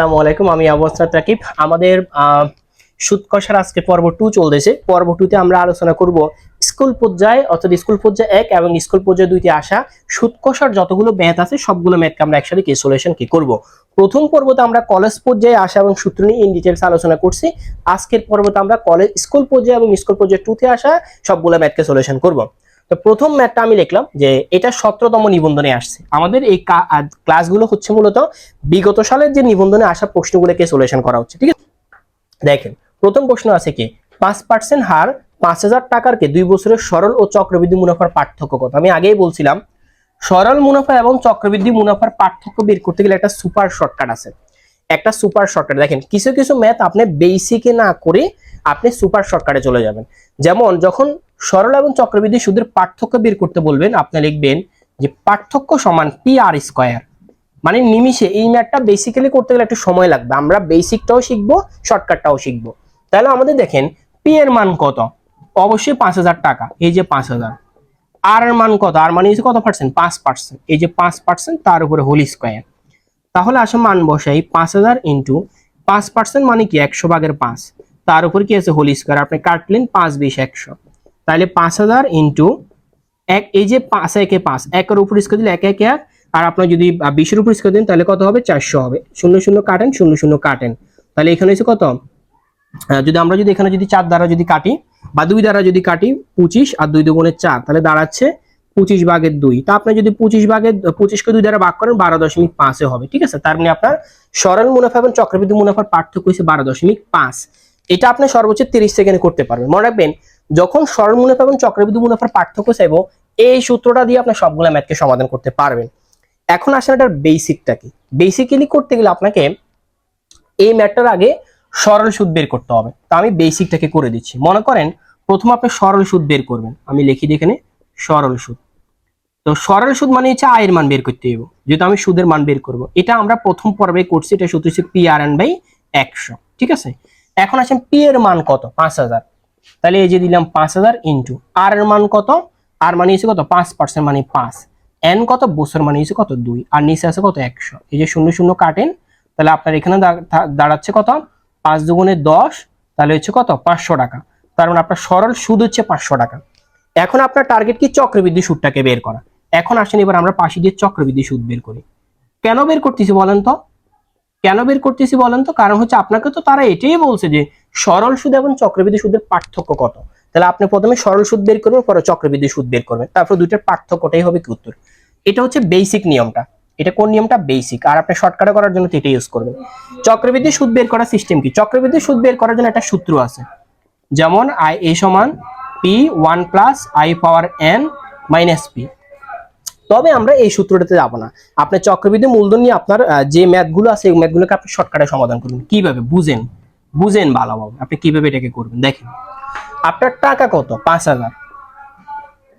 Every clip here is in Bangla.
আসসালামু আলাইকুম আমি আবস্থাত রাকিব। আমাদের আহ, সুদ কষার আজকে পর্ব টু চলতেছে। পর্ব টুতে আমরা আলোচনা করব স্কুল পর্যায়ে অর্থাৎ স্কুল পর্যায়ে এক এবং স্কুল পর্যায়ে দুইটি আসা সুদ কষার যতগুলো ম্যাথ আছে সবগুলো ম্যাথকে আমরা একসাথে কি সলিউশন কি করব। প্রথম পর্বতে আমরা কলেজ পর্যায়ে আসা এবং সূত্র নিয়ে ইন ডিটেলস আলোচনা করছি। আজকের পর্বতে আমরা কলেজ স্কুল পর্যায়ে এবং স্কুল পর্যায়ে টুতে আসা সবগুলো ম্যাথকে সলিউশন করব। তো প্রথম ম্যাথটা আমি লিখলাম যে এটা সতেরোতম নিবন্ধনে আসছে। আমাদের এই ক্লাসগুলো হচ্ছে মূলত বিগত সালের যে নিবন্ধনে আসা প্রশ্নগুলোকে সলিউশন করা হচ্ছে, ঠিক আছে? দেখেন, প্রথম প্রশ্ন আছে কি? পাঁচ পার্সেন্ট হার পাঁচ হাজার টাকার কে দুই বছরের সরল ও চক্রবৃদ্ধি মুনাফার পার্থক্য কত? আমি আগেই বলছিলাম, সরল মুনাফা এবং চক্রবৃদ্ধি মুনাফার পার্থক্য বের করতে গেলে একটা সুপার শর্টকাট আছে। একটা সুপার শর্টকাট দেখেন, কিছু কিছু ম্যাথ আপনি বেসিকে না করে আপনি সুপার শর্টকাটে চলে যাবেন। যেমন, যখন সরল এবং চক্রবৃদ্ধি সুদের পার্থক্য বের করতে বলবেন, আপনি লিখবেন যে পার্থক্য সমান পি আর স্কোয়ার মানে নিমিষে এই ম্যাথটা বেসিক্যালি করতে গেলে একটু সময় লাগবে। আমরা বেসিকটাও শিখব শর্টকাটটাও শিখব। তাহলে আমাদের দেখেন পি এর মান কত? অবশ্যই পাঁচ হাজার টাকা। এই যে পাঁচ হাজার। আর এর মান কত? আর মানে হচ্ছে কত পার্সেন্ট পাঁচ পার্সেন্ট এই যে পাঁচ পার্সেন্ট তার উপরে হোল স্কোয়ার তাহলে আসে মান বসাই। পাঁচ হাজার ইন্টু পাঁচ পার্সেন্ট মানে কি? একশো ভাগের পাঁচ। তার উপর কি আছে? হোল স্কোয়ার আপনি কাটলেন পাঁচ বিশ একশো। তাহলে পাঁচ হাজার ইন্টু এক, এই যে পাঁচ একে পাঁচ, একের উপর স্কোয়ার দিলে এক এক এক, আর আপনার যদি বিশের উপর স্কোয়ার দেন, তাহলে কত হবে? চারশো হবে। শূন্য শূন্য কাটেন, শূন্য শূন্য কাটেন। তাহলে এখানে হচ্ছে কত? যদি আমরা যদি এখানে যদি চার দ্বারা যদি কাটি, বা দুই দ্বারা যদি কাটি, পঁচিশ, আর দুই দুগুণের চার, তাহলে দাঁড়াচ্ছে পঁচিশ ভাগের দুই। তা আপনি যদি পঁচিশ ভাগের, পঁচিশকে দুই দ্বারা ভাগ করেন, বারো দশমিক পাঁচে হবে। ঠিক আছে? তার মানে আপনার সরল মুনাফা এবং চক্রবৃদ্ধি মুনাফার পার্থক্য হচ্ছে বারো দশমিক পাঁচ। এটা আপনি সর্বোচ্চ তিরিশ সেকেন্ডে করতে পারবেন। মনে রাখবেন যখন সরল মুনাফা এবং চক্রবৃদ্ধি মুনাফার পার্থক্য চাইব, এই সূত্রটা দিয়ে আপনি সবগুলো ম্যাথকে সমাধান করতে পারবেন। এখন আসলে এটার বেসিকটা কি? বেসিক্যালি করতে গেলে আপনাকে এই ম্যাথটার আগে সরল সুদ বের করতে হবে। তা আমি বেসিকটাকে করে দিচ্ছি। মনে করেন, প্রথম আপনি সরল সুদ বের করবেন। আমি লিখি দিই এখানে, সরল সুদ। তো সরল সুদ মানে হচ্ছে আয়ের মান বের করতে হবে যেহেতু আমি সুদের মান বের করব। এটা আমরা প্রথম পর্বে করছি, এটা সূত্র হচ্ছে পি আর এন বাই একশো। ঠিক আছে? এখন আসেন পি এর মান কত? পাঁচ হাজার। তাহলে এই যে দিলাম পাঁচ হাজার ইন্টু আর এর মান কত? আর মানে হচ্ছে কত? পাঁচ পার্সেন্ট মানে পাঁচ। এন কত? বছর মানে হচ্ছে কত? দুই। আর নিচে আছে কত? একশো। এই যে শূন্য শূন্য কাটেন, তাহলে আপনার এখানে দাঁড়াচ্ছে কত? পাঁচ দুগুণে দশ, তাহলে হচ্ছে কত? পাঁচশো টাকা। তার মানে আপনার সরল সুদ হচ্ছে পাঁচশো টাকা। এখন আপনার টার্গেট কি? চক্রবৃদ্ধি সুদটাকে বের করা। এখন আসেন এবার আমরা পাশে দিয়ে চক্রবৃদ্ধি সুদ বের করি। কেন বের করতেছি বলেন তো? কেন বের করতেছি বলেন তো? কারণ হচ্ছে আপনাকে তো তারা এটাই বলছে যে সরল সুদ এবং চক্রবৃদ্ধি সুদের পার্থক্য কত? তাহলে আপনি প্রথমে সরল সুদ বের করবেন, পরে চক্রবৃদ্ধি সুদ বের করবেন। তারপর দুইটার পার্থক্যটাই হবে কি উত্তর? এটা হচ্ছে বেসিক নিয়মটা। এটা কোন নিয়মটা? বেসিক আর আপনি শর্টকাটে করার জন্য এটা ইউজ করবেন। চক্রবৃদ্ধি সুদ বের করার সিস্টেম কি? চক্রবৃদ্ধি সুদ বের করার জন্য একটা সূত্র আছে। যেমন আই এ সমান P one plus I power N minus P তবে আমরা এই সূত্রটাতে যাব না। আপনি চক্রবৃদ্ধি মূলধন নিয়ে আপনার যে ম্যাথগুলো আছে, এই ম্যাথগুলোকে আপনি শর্টকাটে সমাধান করবেন কীভাবে? বুঝেন। বুঝেন ভালোভাবে আপনি কীভাবে এটাকে করবেন? দেখেন। আপনার টাকা কত? পাঁচ হাজার।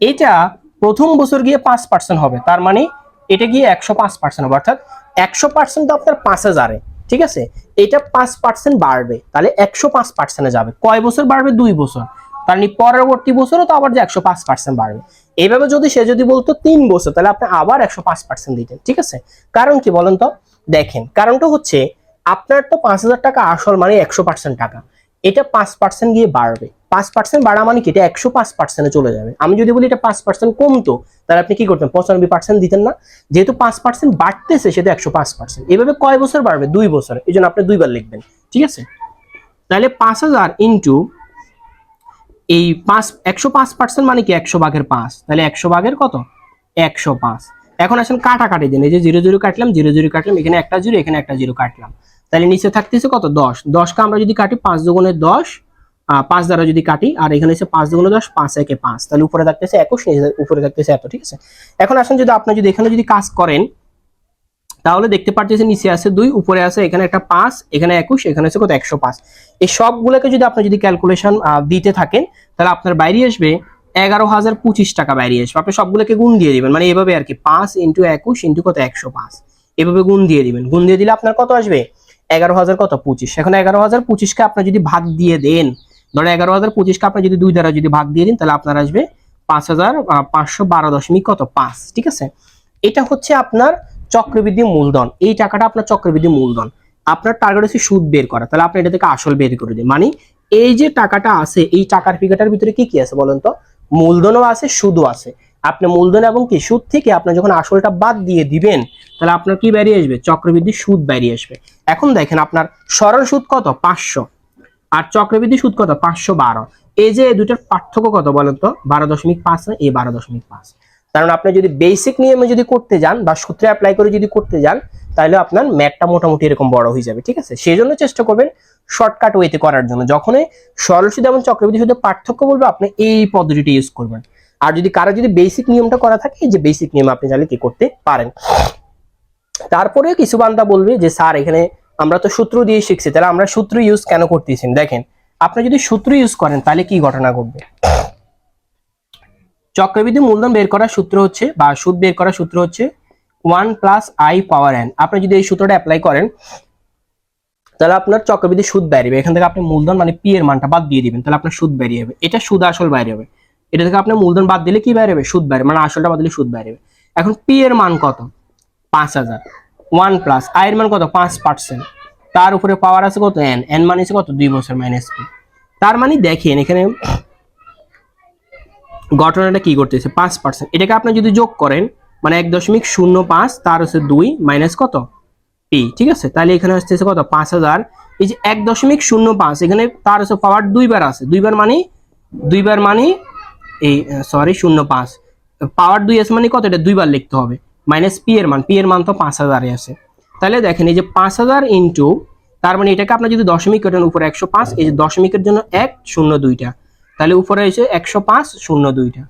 এটা প্রথম বছর গিয়ে পাঁচ পার্সেন্ট হবে। তার মানে এটা গিয়ে একশো পাঁচ পার্সেন্ট হবে। অর্থাৎ একশো পার্সেন্ট তো আপনার পাঁচ হাজারে। ঠিক আছে? এটা পাঁচ পার্সেন্ট বাড়বে। তাহলে একশো পাঁচ পার্সেন্টে যাবে। কয় বছর বাড়বে? দুই বছর। তার মানে পরবর্তী বছরও তো আবার যে একশো পাঁচ পার্সেন্ট বাড়বে। এইভাবে যদি সে যদি বলতো তিন বছর, তাহলে আপনি আবার একশো পাঁচ পার্সেন্ট দিতেন, ঠিক আছে? কারণ কি বলেন তো? দেখেন, কারণটা হচ্ছে আপনার তো পাঁচ হাজার টাকা আসল মানে একশো পার্সেন্ট টাকা। এটা পাঁচ পার্সেন্ট গিয়ে বাড়বে। পাঁচ পার্সেন্ট বাড়া মানে কি? এটা একশো পাঁচ পার্সেন্টে চলে যাবে। আমি যদি বলি এটা পাঁচ পার্সেন্ট কমতো, তাহলে আপনি কি করতেন? পঁচানব্বই পার্সেন্ট দিতেন না। যেহেতু পাঁচ পার্সেন্ট বাড়তেছে, সেটা একশো পাঁচ পার্সেন্ট এভাবে কয় বছর বাড়বে? দুই বছর। এই জন্য আপনি দুইবার লিখবেন, ঠিক আছে? তাহলে পাঁচ হাজার ইন্টু এই পাঁচ, একশো পাঁচ পার্সেন্ট মানে কি একশো ভাগের পাঁচ? তাহলে একশো ভাগের কত? একশো পাঁচ। এখন আসেন কাটাকাটি দিন। এই যে জিরো জিরো কাটলাম, জিরো জিরো কাটলাম, এখানে একটা জিরো, এখানে একটা জিরো কাটলাম। তাহলে নিচে থাকতেছে কত? দশ। দশকে আমরা যদি কাটি, পাঁচ দুগুণে দশ পাঁচ দ্বারা যদি কাটি, আর এখানে হচ্ছে পাঁচ দুগুণে দশ, পাঁচ একে পাঁচ। তাহলে উপরে থাকতেছে একুশ, নিচে উপরে থাকতেছে এত, ঠিক আছে? এখন আসেন যদি আপনি যদি এখানে যদি কাজ করেন তাহলে দেখতে পাচ্ছেন নিচে আছে দুই, উপরে আছে এখানে একটা পাঁচ, এখানে একুশ, এখানে আছে কত একশো পাঁচ। এই সবগুলোকে যদি আপনি যদি ক্যালকুলেশন দিতে থাকেন, তাহলে আপনার বাইরে আসবে এগারো হাজার পঁচিশ টাকা বাইরে আসবে। আপনি সবগুলোকে গুণ দিয়ে দিবেন মানে এভাবে আর কি, পাঁচ ইন্টু একুশ ইন্টু কত একশো পাঁচ। এভাবে গুণ দিয়ে দিবেন। গুণ দিয়ে দিলে আপনার কত আসবে? এগারো হাজার কত? পঁচিশ। এখন এগারো হাজার পঁচিশকে আপনি যদি ভাগ দিয়ে দেন ধরো এগারো হাজার পঁচিশকে আপনি যদি দুই দ্বারা যদি ভাগ দিয়ে দিন, তাহলে আপনার আসবে পাঁচ হাজার পাঁচশো বারো দশমিক কত? পাঁচ, ঠিক আছে? এটা হচ্ছে আপনার চক্রবৃদ্ধি মূলধন। এই টাকাটা আপনার চক্রবৃদ্ধি মূলধন। আপনার টার্গেট হচ্ছে সুদ বের করা। তাহলে আপনি এটা থেকে আসল বের করে দিন। মানে এই যে টাকাটা আছে, এই টাকার ফিগারটার ভিতরে কি কি আছে বলেন তো? মূলধনও আছে, সুদও আছে। আপনি মূলধন এবং কি, সুদ থেকে আপনি যখন আসলটা বাদ দিয়ে দিবেন, তাহলে আপনার কি বেরিয়ে আসবে? চক্রবৃদ্ধি সুদ বেরিয়ে আসবে। এখন দেখেন আপনার সরল সুদ কত? পাঁচশো। আর চক্রবৃদ্ধি সুদ কত? পাঁচশো বারো। এই যে দুটার পার্থক্য কত বলেন তো? বারো দশমিক পাঁচ না এই বারো দশমিক পাঁচ। কারণ আপনি যদি বেসিক নিয়মে যদি করতে যান বা সূত্রে অ্যাপ্লাই করে যদি করতে যান, তাহলে আপনার ম্যাথটা মোটামুটি এরকম বড় হয়ে যাবে, ঠিক আছে? সেই জন্য চেষ্টা করবেন শর্টকাট ওয়েতে করার জন্য। যখনই সরল এবং চক্রবৃদ্ধি সুদের পার্থক্য বলব, আপনি এই পদ্ধতিটা ইউজ করবেন। আর যদি কারও যদি বেসিক নিয়মটা করা থাকে যে বেসিক নিয়ম আপনি চাইলে কি করতে পারেন। তারপরে কিছু বান্দা বলবে যে, স্যার, এখানে আমরা তো সূত্র দিয়ে শিখছি, তাহলে আমরা সূত্র ইউজ কেন করতেছি? দেখেন, আপনি যদি সূত্র ইউজ করেন, তাহলে কি ঘটনা ঘটবে? চক্রবৃদ্ধি মূলধন বের করার সূত্র হচ্ছে বা সুদ বের করার সূত্র হচ্ছে one plus I power N. আপনি যদি এই সূত্রটা অ্যাপ্লাই করেন, তাহলে আপনার চক্রবৃদ্ধি সুদ বেরিয়ে এখান থেকে আপনি মূলধন মানে পি এর মানটা বাদ দিয়ে দিবেন, তাহলে আপনার সুদ বেরিয়ে যাবে। এটা সুদ আসল বাইরে হবে এটা থেকে আপনি মূলধন বাদ দিলে কি বাইরে বেরোবে সুদ বেরোবে মানে আসলটা বাদ দিলে সুদ বেরোবে এখন পি এর মান কত? পাঁচ হাজার। ওয়ান প্লাস আই এর মান কত? পাঁচ পার্সেন্ট। তার উপরে পাওয়ার আছে কত? এন। এন মানে কত? দুই বছর মাইনাস পি তার মানে দেখেন, এখানে ঘটনাটা কি করতেছে? পাঁচ পার্সেন্ট এটাকে আপনি যদি যোগ করেন মানে এক দশমিক শূন্য পাঁচ, তার হচ্ছে দুই মাইনাস কত? পি, ঠিক আছে? তাহলে এখানে আসতেছে কত? পাঁচ হাজার। এই যে এক দশমিক শূন্য পাঁচ, এখানে তার হচ্ছে পাওয়ার দুইবার আছে। দুইবার মানে দুইবার মানে এই সরি শূন্য পাঁচ। পাওয়ার দুই আছে মানে কত? এটা দুইবার লিখতে হবে। মাইনাস পি এর মান। পি এর মান তো পাঁচ হাজারে আছে। তাহলে দেখেন, এই যে পাঁচ হাজার ইন্টু তার মানে এটাকে আপনার যদি দশমিক করেন উপরে একশো পাঁচ, এই যে দশমিকের জন্য এক, শূন্য দুইটা। তাহলে উপরে এসে একশো পাঁচ, শূন্য দুইটা।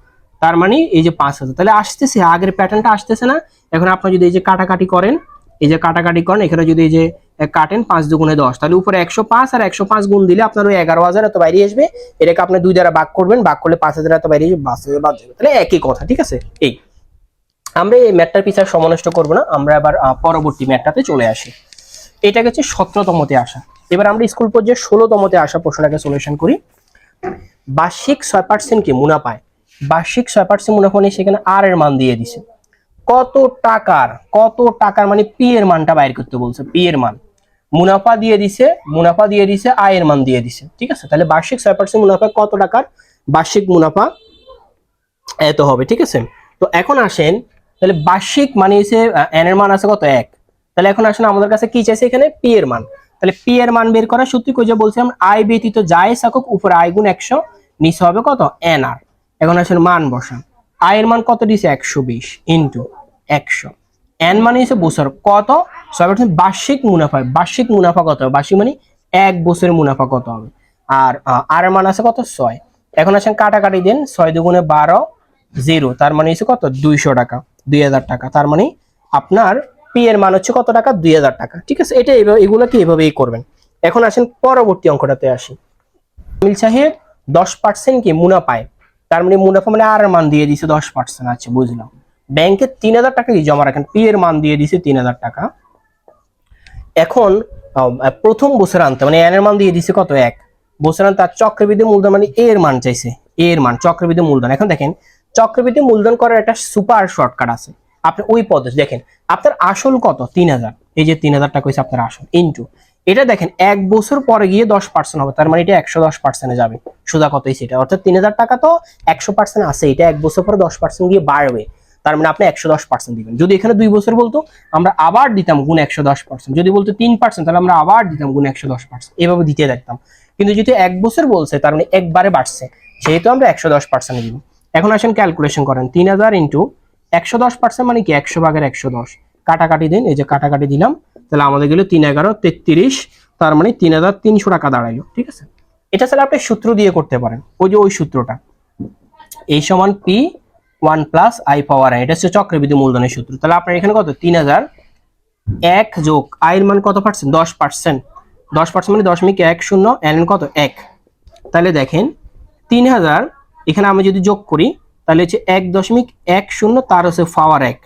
তার মানে এই যে পাঁচ হাজার। তাহলে আসতেছে, আগের প্যাটার্নটা আসতেছে না। এখন আপনার যদি এই যে কাটাকাটি করেন, এই যে কাটাকাটি করেন, এখানে যদি এই যে কাটেন, পাঁচ দুগুণে দশ। তাহলে উপরে একশো পাঁচ আর একশো পাঁচ গুণ দিলে আপনার ওই এগারো হাজার এত বাইরে আসবে। এটাকে আপনি দুই দ্বারা ভাগ করবেন, ভাগ করলে পাঁচ হাজার এত বাইরে আসবে হাজার বাদ যাবে। তাহলে একই কথা, ঠিক আছে? এই। আমরা এই ম্যাটটার পিছার সমনষ্ট করব না। আমরা এবার পরবর্তী ম্যাটটাতে চলে আসি। এটা হচ্ছে সতেরোতমতে আসা। এবার আমরা স্কুল পর্যায়ে ষোলোতমতে আসা প্রশ্নটাকে সলিউশন করি। বার্ষিক ছয় পার্সেন্ট কি মুনাফায় বার্ষিক ছয় পার্সেন্ট মুনাফা নিয়ে সেখানে আর এর মান দিয়ে দিছে। কত টাকার কত টাকার মানে পি এর মানটা বাইর করতে বলছে পি এর মান। মুনাফা দিয়ে দিছে, মুনাফা দিয়ে দিছে আয়ের মান দিয়ে দিছে, ঠিক আছে? তাহলে বার্ষিক ছয় পার্সেন্ট মুনাফা কত টাকার? বার্ষিক মুনাফা এত হবে, ঠিক আছে? তো এখন আসেন, তাহলে বার্ষিক মানে এন এর মান আছে কত? এক। তাহলে এখন আসেন আমাদের কাছে কি চাইছে এখানে? পি এর মান। তাহলে পি এর মান বের করা সত্যি কই যে বলছিলাম আয় ব্যতীত যায় থাকুক, উপরে আয় গুণ একশো, নিচে হবে কত? এন আর এখন আসেন মান বসান। আয়ের মান কত দিছে একশো বিশ ইন্টু একশো। এন মানে হচ্ছে বছর। কত? পার্সেন্ট বার্ষিক মুনাফা বার্ষিক মুনাফা কত হবে? বার্ষিক মানে এক বছরের মুনাফা কত হবে? আর আর মান আছে কত? ছয়। এখন আসেন কাটাকাটি দেন। ছয় দুগুণে বারো জিরো তার মানে হচ্ছে কত? দুইশো টাকা, দুই হাজার টাকা। তার মানে আপনার পি এর মান হচ্ছে কত টাকা? দুই হাজার টাকা। ঠিক আছে? এটা এগুলো কি এভাবেই করবেন। এখন আসেন পরবর্তী অঙ্কটাতে আসি। মিল সাহেব, দশ পার্সেন্ট কি মুনাফায় তার মানে মুনাফা মানে আর মান দিয়ে দিছে দশ পার্সেন্ট আছে, বুঝলাম। ব্যাংকে তিন হাজার টাকা কি জমা রাখেন? পি এর মান দিয়ে দিছে তিন হাজার টাকা। এখন প্রথম বছর আনতে মানে এন এর মান দিয়ে দিছে কত? এক। বছর আনতে আর চক্রবৃদ্ধি মূলধন মানে এর মান চাইছে। এর মান, চক্রবৃদ্ধি মূলধন। এখন দেখেন, চক্রবৃদ্ধি মূলধন করার একটা সুপার শর্টকাট আছে। আপনি ওই পদ্ধতি দেখেন, আপনার আসল কত? তিন হাজার। এই যে তিন হাজার টাকা হয়েছে আপনার আসল ইন্টু এটা দেখেন, এক বছর পরে গিয়ে দশ পার্সেন্ট হবে, তার মানে এটা একশো দশ পার্সেন্টে যাবে। সোজা কতই সেটা অর্থাৎ তিন হাজার টাকা তো একশো পার্সেন্ট আছে, এটা এক বছর পরে দশ পার্সেন্ট গিয়ে বাড়বে। তার মানে আপনি একশো দশ পার্সেন্ট দিবেন। যদি এখানে দুই বছর বলতো, আমরা আবার দিতাম গুণ একশো দশ পার্সেন্ট যদি বলতো তিন পার্সেন্ট তাহলে আমরা আবার দিতাম গুণ একশো দশ পার্সেন্ট এভাবে দিতে দেখতাম কিন্তু যদি এক বছর বলছে, তার মানে একবারে বাড়ছে। সেহেতু আমরা একশো দশ পার্সেন্ট দিব। এখন আসেন ক্যালকুলেশন করেন, তিন হাজার ইন্টু একশো দশ পার্সেন্ট মানে কি? একশো ভাগের একশো দশ। কাটাকাটি দিন, এই যে কাটাকাটি দিলাম, তাহলে আমাদের গেল তিন এগারো তেত্রিশ, তার মানে তিন হাজার তিনশো টাকা দাঁড়াইলো, ঠিক আছে? এটা তাহলে আপনি সূত্র দিয়ে করতে পারেন, ওই যে ওই সূত্রটা। এই সমান P one plus I power I এটা হচ্ছে চক্রবৃদ্ধি মূলধনের সূত্র। তাহলে আপনার এখানে কত? তিন হাজার এক যোগ আয়ের মান কত পার্সেন্ট দশ পার্সেন্ট দশ পার্সেন্ট মানে দশমিক এক শূন্য এন কত? এক। তাহলে দেখেন, তিন হাজার এখানে আমি যদি যোগ করি তাহলে হচ্ছে এক দশমিক এক শূন্য, তার হচ্ছে পাওয়ার এক।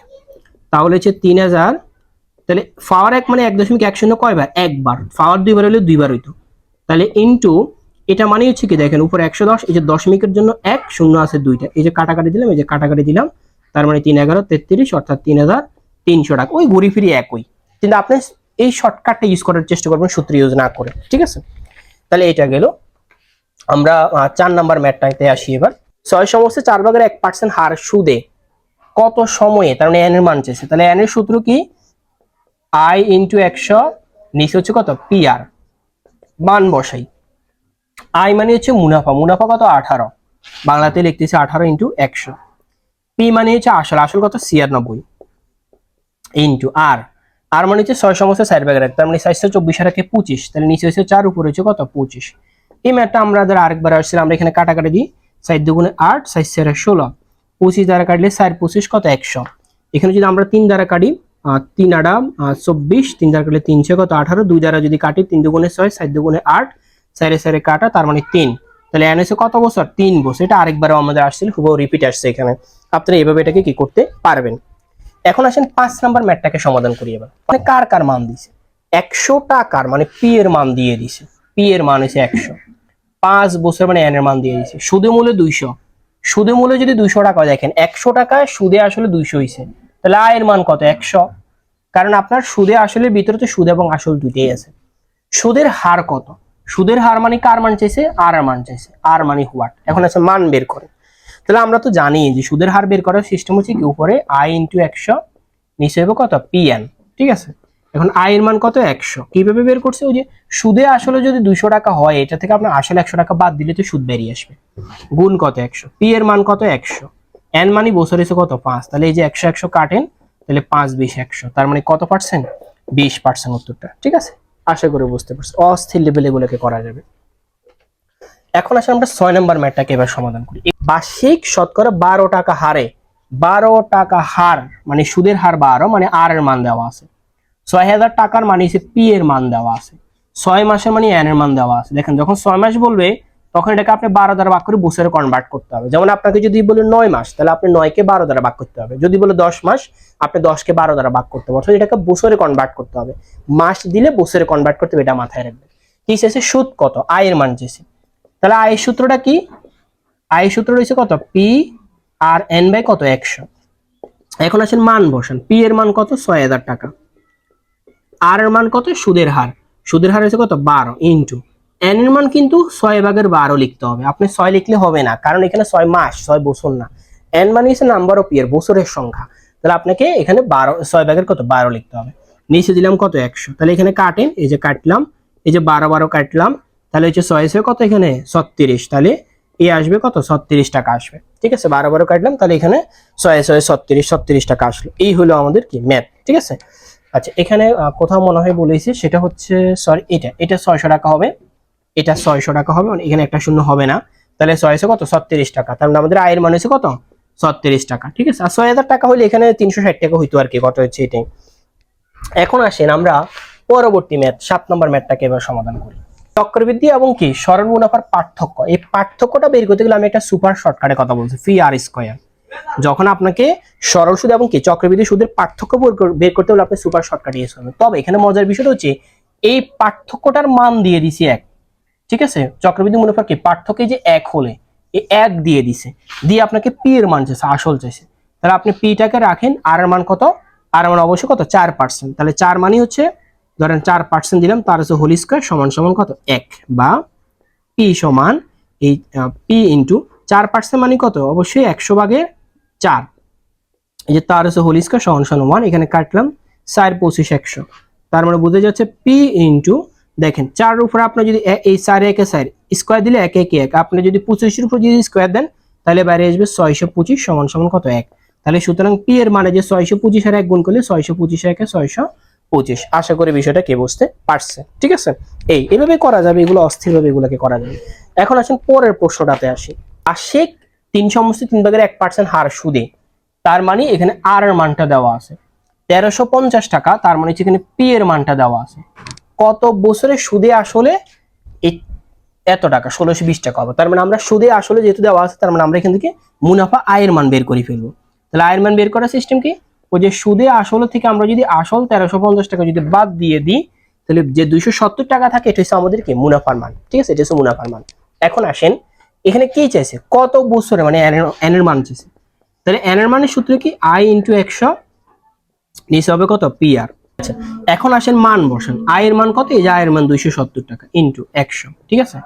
তাহলে হচ্ছে তিন হাজার, তাহলে পাওয়ার এক মানে এক দশমিক এক শূন্য কয়বার? একবার। পাওয়ার দুইবার হলে দুইবার হইতো। তাহলে ইনটু এটা মানে হচ্ছে কি দেখেন, উপরে একশো দশ, এই যে দশমিকের জন্য এক, শূন্য আছে দুইটা। এই যে কাটাকাটি দিলাম, এই যে কাটাকাটি দিলাম, তার মানে তিন এগারো, তেত্রিশ, অর্থাৎ তিন হাজার তিনশো টাকা। ওই ঘুরি ফিরি একই। কিন্তু আপনি এই শর্টকাটটা ইউজ করার চেষ্টা করবেন সূত্র ইউজ না করে, ঠিক আছে? তাহলে এটা গেল। আমরা চার নাম্বার ম্যাটটাতে আসি এবার। ছয় সমস্ত চার ভাগের এক পার্সেন্ট হার সুদে। কত সময়ে? তার মানে এর মান চেয়েছে তাহলে এর সূত্র কি? আই ইন্টু একশো, নিচে হচ্ছে কত? পি আর মান বসাই। আই মানে হচ্ছে মুনাফা। মুনাফা কত? আঠারো। বাংলাতে লিখতেছে আঠারো ইন্টু একশো। পি মানে হচ্ছে আসল। আসল কত? ছিয়ানব্বই। ইন্টু আর আর মানে হচ্ছে ছয় সমস্ত চার ভাগের এক। তার মানে চারশো চব্বিশ, আর একে পঁচিশ। তাহলে নিচে হচ্ছে চার, উপরে হচ্ছে কত? পঁচিশ। এই ম্যাটটা আমরা যারা আরেকবার আসছিলাম। আমরা এখানে কাটাকাটি দিই। সাইড দুগুণে আট সাইড চারে ষোলো। পঁচিশ দ্বারা কাটলে চার পঁচিশ কত একশো? এখানে যদি আমরা তিন দ্বারা কাটি তিন আড়া চব্বিশ, তিন দ্বারা কাটলে তিনশো কত আঠারো? দুই দ্বারা যদি কাটি, তিন দুগুণে ছয় সাইড দুগুণে আট, চারে চারে কাটা, তার মানে তিন। তাহলে এন কত বছর? তিন বছর। এটা আরেকবারও আমাদের আসছিল হুবহু রিপিট আসছে এখানে। আপনারা এভাবে এটাকে কি করতে পারবেন? এখন আসেন পাঁচ নাম্বার ম্যাটটাকে সমাধান করি এবার। মানে কার কার মান দিছে? একশো টাকার মানে পি এর মান দিয়ে দিছে। পি এর মান হচ্ছে একশো। পাঁচ বছর মানে এন এর মান দিয়ে দিছে সুদে মূল্য দুইশো। সুদে মূল্য যদি দুইশো টাকা দেখেন, একশো টাকায় সুদে আসলে দুইশো হয়েছে তাহলে আয়ের মান কত? একশো। কারণ আপনার সুদে আসলে ভিতরে তো সুদ এবং আসল দুইটাই আছে। সুদের হার কত? সুদের হার মানে কার মান চাইছে? আর এর মান চাইছে। আর মানে হোয়াট এখন আছে মান বের করে তাহলে আমরা তো জানি যে সুদের হার বের করার সিস্টেম হচ্ছে কি? উপরে আই ইন্টু একশো, নিচে হবে কত? পিএন ঠিক আছে? এখন আই এর মান কত? একশো। কীভাবে বের করছে? ওই যে সুদে আসলে যদি দুশো টাকা হয়, এটা থেকে আপনার আসলে একশো টাকা বাদ দিলে তো সুদ বেরিয়ে আসবে। গুণ কত? একশো। পি এর মান কত? একশো। এন মানে বছর এসে কত? পাঁচ। তাহলে এই যে একশো একশো কাটেন, তাহলে পাঁচ, বিশ, একশো। তার মানে কত পার্সেন্ট বিশ পার্সেন্ট উত্তরটা। ঠিক আছে? আশা করি বুঝতে পারছি। অস্থির লেভেল এগুলোকে করা যাবে। এখন আসলে আমরা ছয় নম্বর ম্যাটটাকে এবার সমাধান করি। বার্ষিক শতকরা বারো টাকা হারে, বারো টাকা হার মানে সুদের হার বারো মানে আর এর মান দেওয়া আছে। ছয় হাজার টাকার মানে হচ্ছে পি এর মান দেওয়া আছে। ছয় মাসের মানে এন এর মান দেওয়া আছে। দেখেন, যখন ছয় মাস বলবে, তখন এটাকে আপনি বারো দ্বারা ভাগ করে বছরে কনভার্ট করতে হবে। যেমন আপনাকে যদি বলে নয় মাস, তাহলে আপনি নয়কে বারো দ্বারা ভাগ করতে হবে। যদি বলে দশ মাস, আপনি দশকে বারো দ্বারা ভাগ করতে অর্থাৎ এটাকে বছরে কনভার্ট করতে হবে। মাস দিলে বছরে কনভার্ট করতে হবে, এটা মাথায় রাখবেন। কি চেয়েছে? সুদ কত? আয়ের মান চেয়েছে। তাহলে আয়ের সূত্রটা কি? আয়ের সূত্র রয়েছে কত? পি আর এন বাই কত? একশো। এখন আসেন মান বসান। পি এর মান কত? ছয় হাজার টাকা। আর এর মান কত? সুদের হার। সুদের হার হচ্ছে কত? বারো ইন্টু এন এর মান কিন্তু ছয় ভাগের বারো লিখতে হবে। আপনি ছয় লিখলে হবে না, কারণ এখানে ছয় মাস, ছয় বছর না। এন মানে হচ্ছে নাম্বার অফ ইয়ার বছরের সংখ্যা। তাহলে আপনাকে এখানে বারো, ছয় ভাগের কত? বারো লিখতে হবে। নিচে দিলাম কত? একশো। তাহলে এখানে কাটেন, এই যে কাটলাম, এই যে বারো বারো কাটলাম, তাহলে হচ্ছে ছয় ছয় কত এখানে? ছত্রিশ। তাহলে এ আসবে কত? ছত্রিশ টাকা আসবে। ঠিক আছে? বারো বারো কাটলাম, তাহলে এখানে ছয় ছয়, ছত্রিশ ছত্রিশ টাকা আসলো। এই হলো আমাদের কি? ম্যাথ ঠিক আছে? আচ্ছা এখানে কোথাও মনে হয় বলেছি, সেটা হচ্ছে সরি এটা এটা ছয়শো টাকা হবে। এটা ছয়শো টাকা হবে মানে এখানে একটা শূন্য হবে না। তাহলে ছয়শো কত? ছত্রিশ টাকা। তার মানে আমাদের আয়ের মান হচ্ছে কত? ছত্রিশ টাকা, ঠিক আছে? আর ছয় হাজার টাকা হলে এখানে তিনশো ষাট টাকা হইতো আর কি, কত হচ্ছে এটাই। এখন আসেন আমরা পরবর্তী ম্যাথ, সাত নম্বর ম্যাথটাকে এবার সমাধান করি। চক্রবৃদ্ধি এবং কি? সরল মুনাফার পার্থক্য। এই পার্থক্যটা বের করতে গেলে আমি একটা সুপার শর্টকাটে কথা বলছি ফি আর স্কোয়ার যখন আপনাকে সরল সুদ এবং কি চক্রবৃদ্ধি সুদের পার্থক্য বের করতে হলে আপনি সুপার শর্টকাট ইউজ করবেন। তবে এখানে মজার বিষয়টা হচ্ছে, এই পার্থক্যটার মান দিয়ে দিছি এক। ঠিক আছে? চক্রবৃদ্ধি মুনাফার কি? পার্থক্য যে এক হলে এক দিয়ে দিছে। দিয়ে আপনাকে পি এর মান চাইছে, আসল চাইছে। তাহলে আপনি পিটাকে রাখেন, আর এর মান কত? আর এর মান অবশ্যই কত? চার পার্সেন্ট তাহলে চার মানই হচ্ছে, ধরেন চার পার্সেন্ট দিলাম, তার হচ্ছে হোল স্কোয়ার সমান সমান কত? এক বা পি সমান এই পি ইন্টু চার পার্সেন্ট মানে কত? অবশ্যই একশো ভাগের চার। এই যে তার হচ্ছে হোল স্কোয়ার সমান ওয়ান, এখানে কাটলাম চার পঁচিশ একশো। তার মানে বোঝা যাচ্ছে পি ইন্টু, দেখেন চার উপরে আপনি যদি এই চার একে চার, স্কোয়ার দিলে এক, একে, এক। আপনি যদি পঁচিশের উপর যদি স্কোয়ার দেন, তাহলে বাইরে আসবে ছয়শো পঁচিশ সমান সমান কত এক। তাহলে সুতরাং পি এর মানে যে ছয়শো পঁচিশ আর এক গুণ করলে ছয়শো পঁচিশ একে ছয়শো পঁচিশ। আশা করি বিষয়টা কে বুঝতে পারছে। ঠিক আছে? এই, এভাবে করা যাবে, এগুলো অস্থিরভাবে এগুলোকে করা যাবে। এখন আসেন পরের প্রশ্নটাতে আসি। আশিক তিন সমস্ত তিন ভাগের এক পার্সেন্ট হার সুদে। তার মানে এখানে আর এর মানটা দেওয়া আছে। তেরোশো পঞ্চাশ টাকা, তার মানে এখানে পি এর মানটা দেওয়া আছে। কত বছরে সুদে আসলে এত টাকা? ষোলোশো বিশ টাকা হবে। তার মানে আমরা সুদে আসলে যেহেতু দেওয়া আছে, তার মানে আমরা এখান থেকে মুনাফা আয়ের মান বের করে ফেলব। তাহলে আয়ের মান বের করার সিস্টেম কি? ওই যে সুদে আসলে থেকে আমরা যদি আসল তেরোশো পঞ্চাশ টাকা যদি বাদ দিয়ে দিই, তাহলে যে দুইশো সত্তর টাকা থাকে, এটা হচ্ছে আমাদের কি? মুনাফার মান। ঠিক আছে? এটা হচ্ছে মুনাফার মান। এখন আসেন এখানে কি চাইছে? কত বছরে মানে এন এর মান চাইছে? তাহলে এন এর মানের সূত্র কি? আই ইন্টু একশো নিচে হবে কত? পি আর আচ্ছা এখন আসেন মান বসান। আয়ের মান কত? এই যে আয়ের মান দুইশো সত্তর টাকা ইন্টু একশো ঠিক আছে?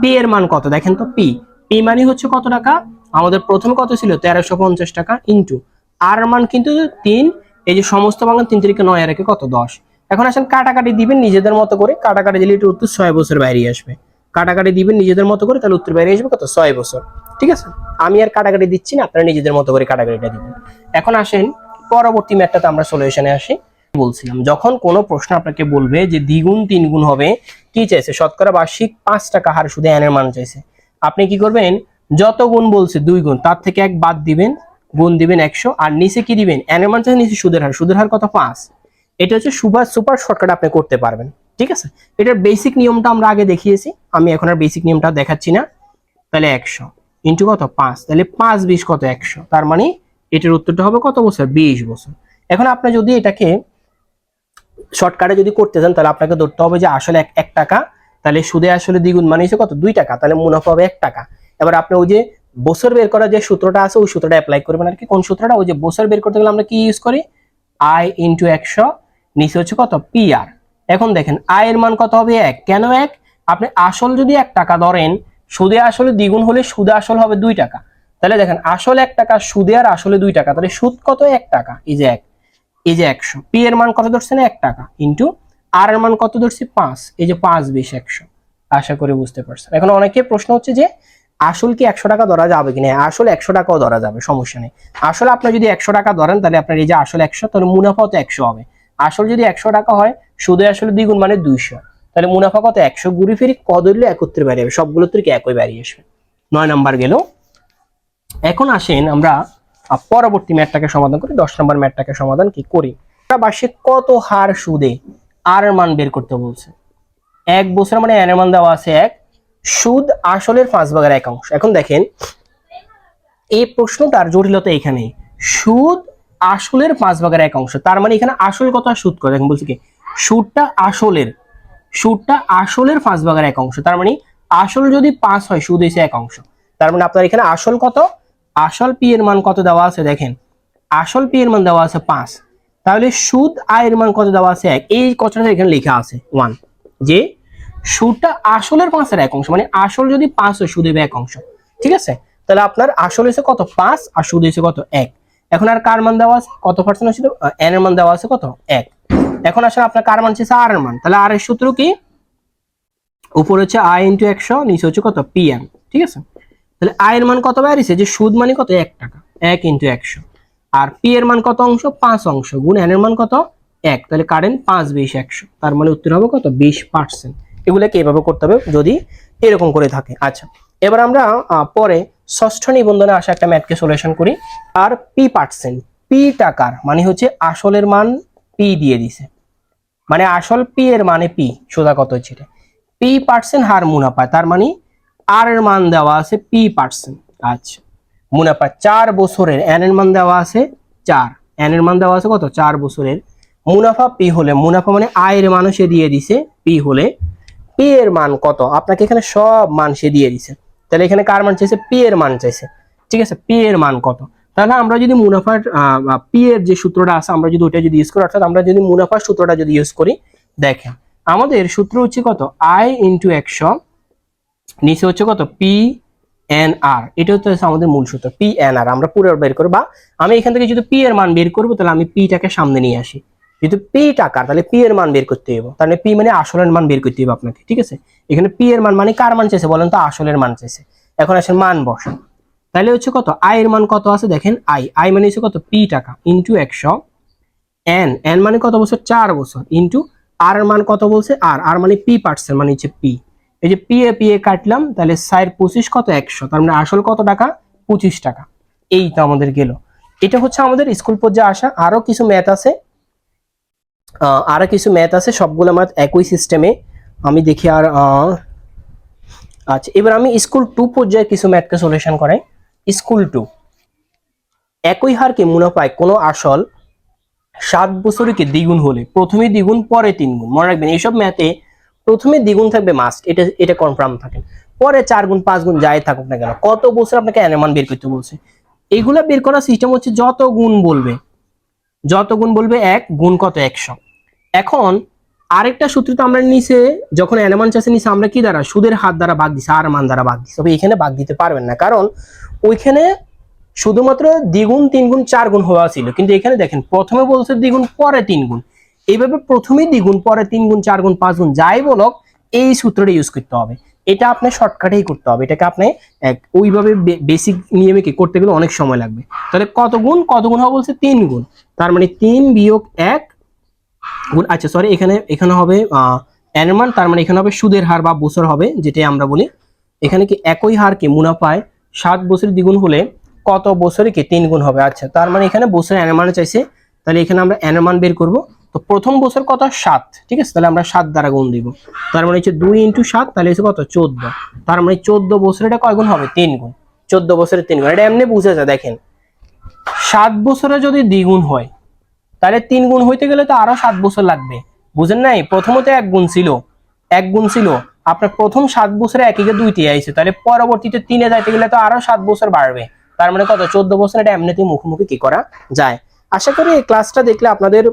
পি এর মান কত? দেখেন তো পি পি মানে হচ্ছে কত টাকা? আমাদের প্রথমে কত ছিল? তেরোশো পঞ্চাশ টাকা ইন্টু আর এর মান কিন্তু তিন, এই যে সমস্ত বাংলা তিন তারিখে নয় রেখে কত? দশ। এখন আসেন কাটাকাটি দিবেন নিজেদের মতো করে, কাটাকাটি দিলে একটু উত্তর ছয় বছর বাইরে আসবে। কাটাকাটি দিবেন নিজেদের মতো করে, তাহলে উত্তর বাইরে আসবে কত? ছয় বছর। ঠিক আছে? আমি আর কাটাকাটি দিচ্ছি না, আপনারা নিজেদের মতো করে কাটাকাটিটা দিবেন। এখন আসেন, পরবর্তী ম্যাটটাতে আমরা সলিউশনে আসি। বলছিলাম, যখন কোনো প্রশ্ন আপনাকে বলবে যে দ্বিগুণ, তিনগুণ হবে, কি চাইছে? শতকরা বার্ষিক পাঁচ টাকা হার সুদে এনের মান চাইছে। আপনি কি করবেন? যত গুণ বলছে দুই গুণ, তার থেকে এক বাদ দিবেন, গুণ দিবেন একশো, আর নিচে কি দিবেন? এনের মান চাইছে নিচে সুদের হার। সুদের হার কত? পাঁচ। এটা হচ্ছে সুপার সুপার শর্টকাট আপনি করতে পারবেন। ঠিক আছে? এটার বেসিক নিয়মটা আমরা আগে দেখিয়েছি। আমি এখন আর বেসিক নিয়মটা দেখাচ্ছি না। তাহলে একশো। ইন্টু কত? পাঁচ। তাহলে পাঁচ বিশ কত? একশো। তার মানে এটার উত্তরটা হবে কত বছর? বিশ বছর। এখন আপনি যদি এটাকে শর্টকাটে যদি করতে চান তাহলে আপনাকে ধরতে হবে যে আসলে এক টাকা। তাহলে সুদে আসলে দ্বিগুণ মানে কত? দুই টাকা। তাহলে মুনাফা হবে এক টাকা। এবার আপনি ওই যে বছর বের করার যে সূত্রটা আছে, ওই সূত্রটা অ্যাপ্লাই করবেন আর কি। কোন সূত্রটা? ওই যে বছর বের করতে গেলে আমরা কি ইউজ করি? আই ইন্টু একশো। নিচে হচ্ছে কত? পি আর এখন দেখেন আয়ের মান কত হবে এক? কেন এক? আপনি আসল যদি এক টাকা ধরেন, সুদে আসলে দ্বিগুণ হলে সুদে আসল হবে দুই টাকা। তাহলে দেখেন, আসল এক টাকা, সুদে আর আসলে দুই টাকা। তাহলে সুদ কত? এক টাকা। এই যে এক। এই যে একশো। পি এর মান কত ধরছেন? এক টাকা। ইন্টু আর এর মান কত ধরছি? পাঁচ। এই যে পাঁচ বিশ একশো। আশা করি বুঝতে পারছেন। এখন অনেকে প্রশ্ন হচ্ছে যে, আসল কি একশো টাকা ধরা যাবে কিনা আসলে একশো টাকাও ধরা যাবে, সমস্যা নেই। আসলে আপনি যদি একশো টাকা ধরেন, তাহলে আপনার এই যে আসল একশো, তাহলে মুনাফাও তো একশো হবে। আসল যদি একশো টাকা হয়, সুদে আসলে দ্বিগুণ মানে দুইশো। তাহলে মুনাফা কত? একশো ঘুরি ফিরি কদরলে একত্রে বেরিয়ে যাবে, সবগুলো থেকে একই বেরিয়ে আসবে। নয় নাম্বার গেল। এখন আসেন আমরা পরবর্তী ম্যাটটাকে সমাধান করি। দশ নম্বর ম্যাটটাকে সমাধান কি করি? বার্ষিক কত হার সুদে আর মান বের করতে বলছে। এক বছর মানে এর মান দেওয়া আছে এক। সুদ আসলের পাঁচ ভাগের এক অংশ। এখন দেখেন, এই প্রশ্নটার জটিলতা এখানেই। সুদ আসলের পাঁচ ভাগের এক অংশ। তার মানে এখানে আসল কত সুদ কত দেখেন বলছে কি? সুদটা আসলের সুদটা আসলের পাঁচ ভাগের এক অংশ। তার মানে আসল যদি পাঁচ হয় সুদ হয়েছে এক অংশ। তার মানে আপনার এখানে আসল কত? আসল পি এর মান কত দেওয়া আছে দেখেন। আসল পি এর মান দেওয়া আছে পাঁচ। তাহলে সুদ আয়ের মান কত দেওয়া আছে এক? এই কথাটা এখানে লেখা আছে ওয়ান যে সুদটা আসলের পাঁচের এক অংশ মানে আসল যদি পাঁচ হয় সুদ এক অংশ। ঠিক আছে? তাহলে আপনার আসল হয়েছে কত? পাঁচ, আর সুদ হয়েছে কত? এক। এখন আর কার মান দেওয়া আছে? কত পার্সেন্ট ছিল? এন এর মান দেওয়া আছে কত? এক। এখন আসলে আপনার কার মান চেয়েছে আর এর মান। তাহলে আর এর সূত্র কি? উপরে হচ্ছে আই ইন্টু একশো, নিচে হচ্ছে কত? পি এন ঠিক আছে? তাহলে আই এর মান কত বেরিয়েছে? যে সুদ মানে কত? এক টাকা। এক ইন্টু একশো। আর পি এর মান কত অংশ? পাঁচ অংশ। গুণ এন এর মান কত? এক। তাহলে কারেন্ট পাঁচ, বিশ, একশো। তার মানে উত্তর হবে কত? বিশ পার্সেন্ট এগুলোকে এভাবে করতে হবে যদি এরকম করে থাকে। আচ্ছা। এবার আমরা পরে ষষ্ঠ নিবন্ধনে আসা একটা ম্যাথকে সলিউশন করি। আর পি পার্সেন্ট পি টাকার মানে হচ্ছে আসলের মান পি দিয়ে দিছে। মানে আসল পি এর মানে পি সোজা কত হচ্ছে এটা। পি পার্সেন্ট হার মুনাফা, তার মানে আর এর মান দেওয়া আছে পি পার্সেন্ট আচ্ছা মুনাফা চার বছরের এন এর মান দেওয়া আছে চার। এন এর মান দেওয়া আছে কত? চার বছরের। মুনাফা পি হলে, মুনাফা মানে আয়ের মান সে দিয়ে দিছে পি হলে। পি এর মান কত? আপনাকে এখানে সব মান সে দিয়ে দিছে। তাহলে এখানে কার মান চাইছে? পি এর মান চাইছে। ঠিক আছে? পি এর মান কত? তাহলে আমরা যদি মুনাফার পি এর যে সূত্রটা আছে, আমরা যদি ওটা যদি ইউজ করি, অর্থাৎ আমরা যদি মুনাফার সূত্রটা যদি ইউজ করি, দেখেন, আমাদের সূত্র হচ্ছে কত? আই ইন্টু একশো নিচে হচ্ছে কত? পি এন আর এটা হচ্ছে আমাদের মূল সূত্র পি এন আর আমরা পুরো বের করব, বা আমি এখান থেকে যদি পি এর মান বের করব, তাহলে আমি পিটাকে সামনে নিয়ে আসি। যেহেতু পি টাকা তাহলে পি এর মান বের করতে হবে তাহলে পি মানে আসলের মান বের করতে হবে আপনাকে, ঠিক আছে? এখানে পি এর মান মানে কার মান চাইছে বলেন তো? আসলের মান চাইছে। এখন আসেন মান বসান। তাহলে হচ্ছে কত? আই এর মান কত আছে? দেখেন আই আই মানে হচ্ছে কত? পি টাকা ইন্টু একশো এন এন মানে কত বছর? চার বছর। ইন্টু আর এর মান কত বলছে? আর আর মানে পি পার্সেন্ট মানে হচ্ছে পি এই যে পি এ পি এ কাটলাম, তাহলে সাইড পঁচিশ কত? একশো। তার মানে আসল কত টাকা? পঁচিশ টাকা। এই তো আমাদের গেল। এটা হচ্ছে আমাদের স্কুল পর্যায়ে আসা আরও কিছু ম্যাথ আছে। আহ, আরও কিছু ম্যাথ আছে সবগুলো ম্যাথ একই সিস্টেমে আমি দেখি আর আচ্ছা এবার আমি স্কুল টু পর্যায়ে কিছু ম্যাথকে সলিউশন করাই। স্কুল টু একই হারকে মুনাফায় কোনো আসল? সাত বছরে কি দ্বিগুণ হলে? প্রথমে দ্বিগুণ পরে তিন গুণ মনে রাখবেন এইসব ম্যাথে প্রথমে দ্বিগুণ থাকবে মাস্ট এটা এটা কনফার্ম থাকে। পরে চার গুণ পাঁচ গুণ যাই থাকুক না কেন কত বছর আপনাকে অ্যানেমান বের করতে বলছে? এইগুলা বের করার সিস্টেম হচ্ছে যত গুণ বলবে। যত গুণ বলবে এক, গুণ কত একশো। এখন আরেকটা সূত্র তো আমরা নিচে যখন অ্যানামান চাষে নিচে আমরা কি দ্বারা? সুদের হাত দ্বারা বাদ দিছি, আর মান দ্বারা বাদ দিছি। তবে এখানে বাদ দিতে পারবেন না, কারণ ওইখানে শুধুমাত্র দ্বিগুণ তিন গুণ চার গুণ হওয়া ছিল। কিন্তু এখানে দেখেন, প্রথমে বলছে দ্বিগুণ, পরে তিন গুণ এইভাবে প্রথমেই দ্বিগুণ, পরে তিন গুণ চার গুণ পাঁচ গুণ যাই বলক, এই সূত্রটা ইউজ করতে হবে। এটা আপনি শর্টকাটেই করতে হবে। এটাকে আপনি ওইভাবে বেসিক নিয়মে কি করতে গেলে অনেক সময় লাগবে। তাহলে কত গুণ? কত গুণ হবে বলছে? তিন গুণ। তার মানে তিন বিয়োগ এক গুণ আচ্ছা সরি এখানে এখানে হবে এর মান তার মানে এখানে হবে সুদের হার বা বছর হবে, যেটাই আমরা বলি। এখানে কি একই হার কি মুনাফায়? সাত বছর দ্বিগুণ হলে কত বছরে কি তিন গুণ হবে? আচ্ছা তার মানে এখানে বছর এর মান চাইছে। তাহলে এখানে আমরা এর মান বের করব। তো প্রথম বছর কত? সাত। ঠিক আছে? তাহলে আমরা সাত দ্বারা গুণ দিব। তার মানে হচ্ছে দুই ইন্টু সাত, তাহলে হচ্ছে কত? চোদ্দ। তার মানে চোদ্দ বছর এটা কয় গুণ হবে? তিন গুণ। চোদ্দ বছরের তিন গুণ। এটা এমনি বুঝে যায়, দেখেন। সাত বছরে যদি দ্বিগুণ হয়, তাহলে তিন গুণ হইতে গেলে তো আরও সাত বছর লাগবে। বুঝেন নাই? প্রথমত এক গুণ ছিল। এক গুণ ছিল। আপনার প্রথম সাত বছরে একে দুইটি আইছে। তাহলে পরবর্তীতে তিনে যাইতে গেলে তো আরও সাত বছর বাড়বে। তার মানে কত? চোদ্দ বছর এটা এমনিতেই মুখোমুখি কি করা যায়? আশা করি এই ক্লাসটা দেখলে আপনাদের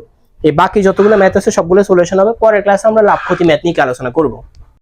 এই বাকি যতগুলো ম্যাথ আছে, সবগুলো সলিউশন হবে। পরের ক্লাসে আমরা লাভ ক্ষতি ম্যাথ নিয়ে আলোচনা করব।